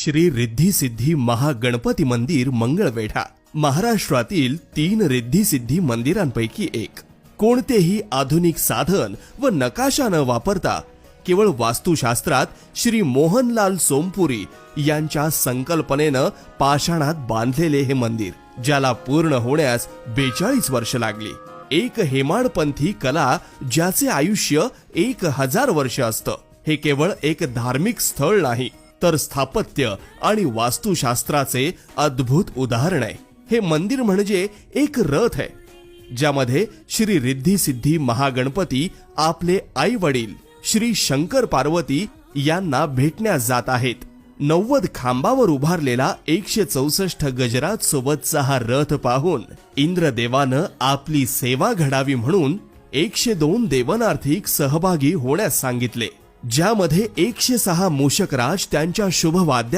श्री रिद्धी सिद्धी महागणपती मंदिर मंगळवेढा महाराष्ट्रातील तीन रिद्धी सिद्धी मंदिरांपैकी एक. कोणतेही आधुनिक साधन व नकाशा न वापरता केवळ वास्तुशास्त्रात श्री मोहनलाल सोमपुरी यांच्या संकल्पनेनं पाषाणात बांधलेले हे मंदिर ज्याला पूर्ण होण्यास बेचाळीस वर्ष लागली. एक हेमाडपंथी कला ज्याचे आयुष्य एक हजार वर्ष असतं. हे केवळ एक धार्मिक स्थळ नाही तर स्थापत्य आणि वास्तुशास्त्राचे अद्भुत उदाहरण आहे. हे मंदिर म्हणजे एक रथ आहे ज्यामध्ये श्री रिद्धी सिद्धी महागणपती आपले आई वडील श्री शंकर पार्वती यांना भेटण्यास जात आहेत. नव्वद खांबावर उभारलेला एकशे चौसष्ट गजरात सोबतचा हा रथ पाहून इंद्रदेवानं आपली सेवा घडावी म्हणून एकशे दोन देवनार्थिक सहभागी होण्यास सांगितले. ज्यामध्ये एकशे सहा मूषकराज त्यांच्या शुभवाद्या